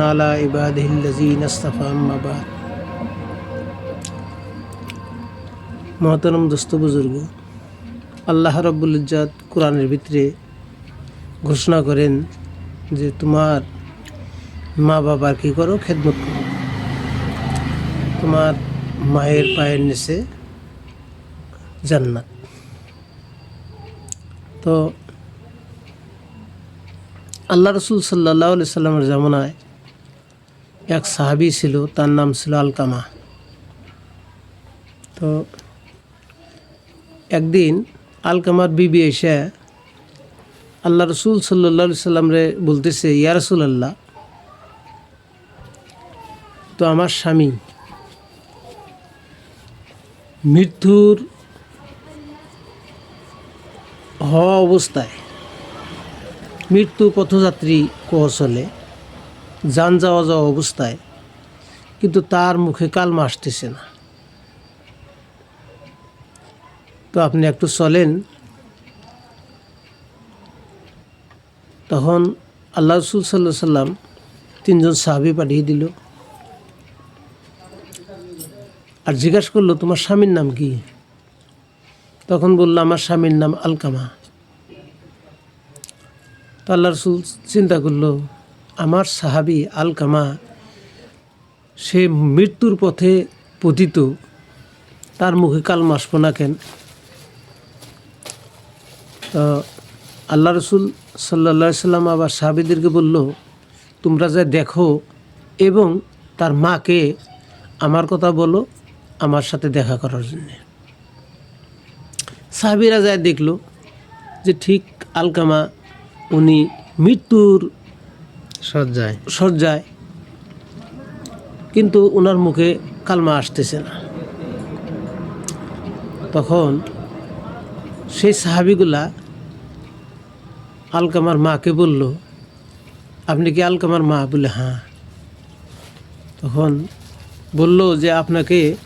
على عباده الذين اصطفى أما بعد মহতরম দোস্ত বুজুর্গ আল্লাহ রব্বুল ইজ্জাত কোরআনের ভিতরে ঘোষণা করেন যে তোমার মা বাবার কি করো খেদমত করো তোমার মায়ের পায়ের নিচে জান্নাত তো আল্লাহ রসুল সাল্লাহ আলি সাল্লামের জামানায় এক সাহাবি ছিল, তার নাম ছিল আলকামা। তো একদিন আলকামার বিবি এসে আল্লাহ রসুল সাল্লা সাল্লামরে বলতেছে, ইয়া রসুল আল্লাহ তো আমার স্বামী মৃত্যুর হওয়া অবস্থায় মৃত্যু পথযাত্রী কৌশলে যান যাওয়া যাওয়া অবস্থায়, কিন্তু তার মুখে কালমা আসতেছে না। তো আপনি একটু চলেন। তখন আল্লাহ রসুল সাল্লাহ সাল্লাম তিনজন সাহাবি পাঠিয়ে দিল। আর জিজ্ঞাসা করল, তোমার স্বামীর নাম কি? তখন বলল, আমার স্বামীর নাম আলকামা। তো আল্লাহ রসুল চিন্তা করল আমার সাহাবি আলকামা, সে মৃত্যুর পথে পতিত। তার মুখে কালমা আসব না কেন? তো আল্লাহ রসুল সাল্লা সাল্লাম আবার সাহাবিদেরকে বলল, তোমরা যা দেখো এবং তার মাকে আমার কথা বলো, আমার সাথে দেখা করার জন্যে। সাহাবিরা যায় দেখল যে ঠিক আলকামা, উনি মৃত্যুর সজ্জায় শয্যায়। কিন্তু ওনার মুখে কালমা আসতেছে না। তখন সেই সাহাবিগুলা আলকামার মাকে বলল আপনি কি আলকামার মা? বলে হ্যাঁ। তখন বলল যে আপনাকে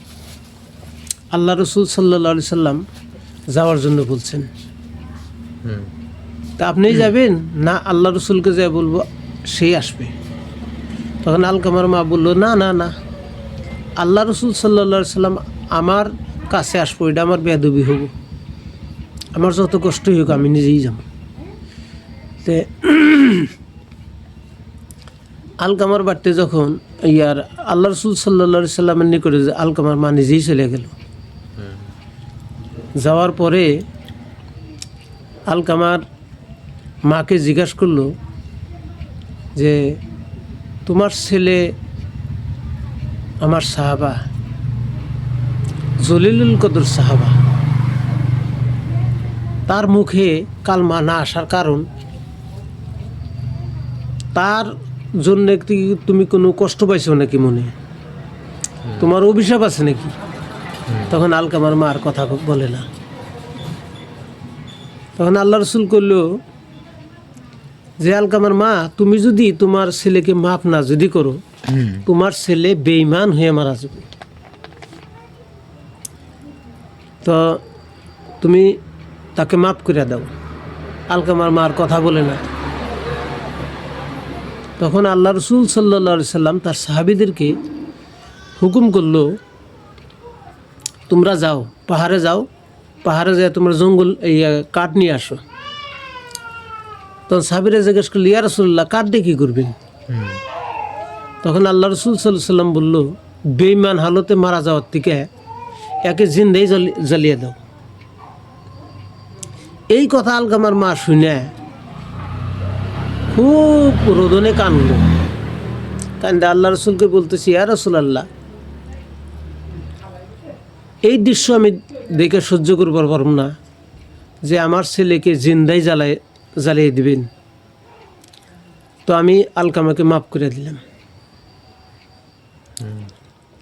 আল্লাহ রসুল সাল্লা সাল্লাম যাওয়ার জন্য বলছেন। তা আপনিই যাবেন না আল্লাহ রসুলকে যা বলব? সেই আসবে। তখন আলকামার মা বলল, না না না। আল্লাহ রসুল সাল্লা সাল্লাম আমার কাছে আসব, এটা আমার বেদবি হব। আমার যত কষ্টই হোক, আমি নিজেই যাব। তে আলকামার বাড়িতে যখন ইয়ার আল্লাহ রসুল সাল্লা সাল্লামের নিকটে যে আলকামার মা নিজেই চলে গেল, যাওয়ার পরে আলকামার মাকে জিজ্ঞাসা করল যে তোমার ছেলে আমার সাহাবা, জলিলুল কদর সাহাবা। তার মুখে কালমা না আসার কারণ, তার জন্য তুমি কোনো কষ্ট পাইছো নাকি মনে? তোমার অভিশাপ আছে নাকি? তখন আলকামার মার কথা বলে না। তখন আল্লাহ রসুল করল যে আলকামার মা তুমি যদি তোমার ছেলেকে মাফ না যদি করো তোমার ছেলে বেইমান হয়ে মারা যাবে। তো তুমি তাকে মাফ করে দাও। আলকামার মার কথা বলে না। তখন আল্লাহ রসুল সাল্লা সাল্লাম তার সাহাবিদেরকে হুকুম করল তোমরা যাও পাহাড়ে যাও পাহাড়ে যায় তোমরা জঙ্গল এই কাঠ নিয়ে আসো। তখন সাবিরা জিজ্ঞেস করল, ইয়া রসুল্লাহ কাঠ দিয়ে কী করবেন তখন আল্লাহ রসুল সাল্লাম বলল বেইমান হালতে মারা যাওয়ার থেকে একে জিন্দেই জ্বালি- জ্বালিয়ে দাও। এই কথা আলকামার মা শুনে খুব রোদনে কানল। কান্দে আল্লাহ রসুলকে বলতেছি, ইয়া রসুল আল্লাহ এই দৃশ্য আমি দেখে সহ্য করবার পারব না যে আমার ছেলেকে জিন্দাই জ্বালাই জ্বালিয়ে দিবেন। তো আমি আলকামাকে মাফ করে দিলাম।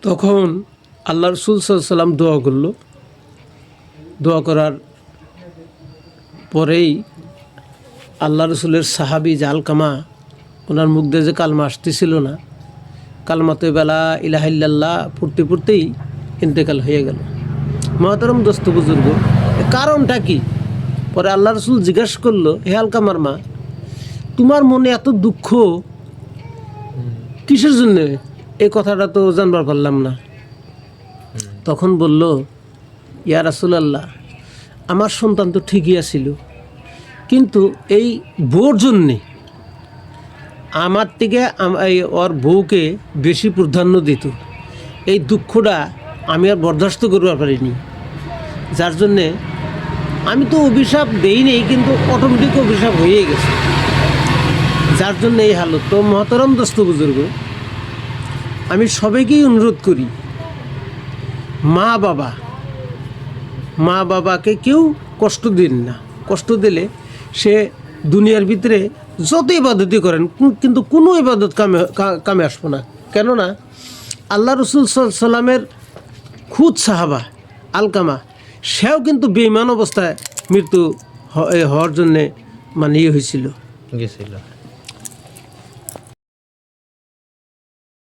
তখন আল্লাহ রসুল সাল্লাম দোয়া করল। দোয়া করার পরেই আল্লাহ রসুলের সাহাবি যে আলকামা, ওনার মুখ দিয়ে যে কালমা আসতেছিল না কালমাতে বেলা ইলাহিল্লাহ পড়তে পড়তেই ইন্তেকাল হয়ে গেল। মহাতরম দোস্ত বুজুর্গ কারণটা কি? পরে আল্লাহ রসুল জিজ্ঞাসা করল, হে আলকামার মা তোমার মনে এত দুঃখ কিসের জন্য? এই কথাটা তো জানবার পারলাম না। তখন বলল, ইয়া রাসুলাল্লাহ, আমার সন্তান তো ঠিকই আছিল, কিন্তু এই বউর জন্যে আমার থেকে এই ওর বউকে বেশি প্রাধান্য দিত। এই দুঃখটা আমি আর বরদাস্ত করবার পারিনি। যার জন্যে আমি তো অভিশাপ দেই নেই, কিন্তু অটোমেটিক অভিশাপ হয়ে গেছে। যার জন্য এই হালত। তো মহতরম দোস্ত বুজুর্গ, আমি সবাইকেই অনুরোধ করি, মা বাবা, মা বাবাকে কেউ কষ্ট দিন না। কষ্ট দিলে সে দুনিয়ার ভিতরে যত ইবাদতই করেন কিন্তু কোনো ইবাদত কামে কামে আসব না। কেননা, আল্লাহ রসুল সাল্লামের খুদ সাহাবা, আলকামা সেও কিন্তু বেইমান অবস্থায় মৃত্যু হওয়ার জন্যে মানে ইয়ে হয়েছিল। গেছিল।